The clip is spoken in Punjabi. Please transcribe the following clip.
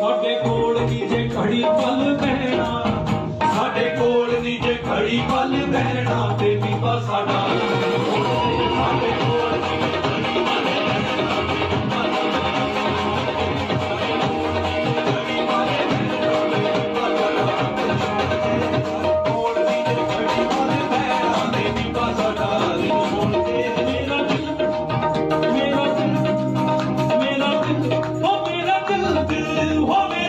ਸਾਡੇ ਕੋਲ ਨਹੀਂ ਜੇ ਖੜੀ ਪਲ ਬਹਿਣਾ। ਸਾਡੇ ਕੋਲ ਨਹੀਂ ਖੜੀ ਪਲ ਬਹਿਣਾ, ਤੇ ਵੀ ਬਸ ਸਾਡਾ Woman!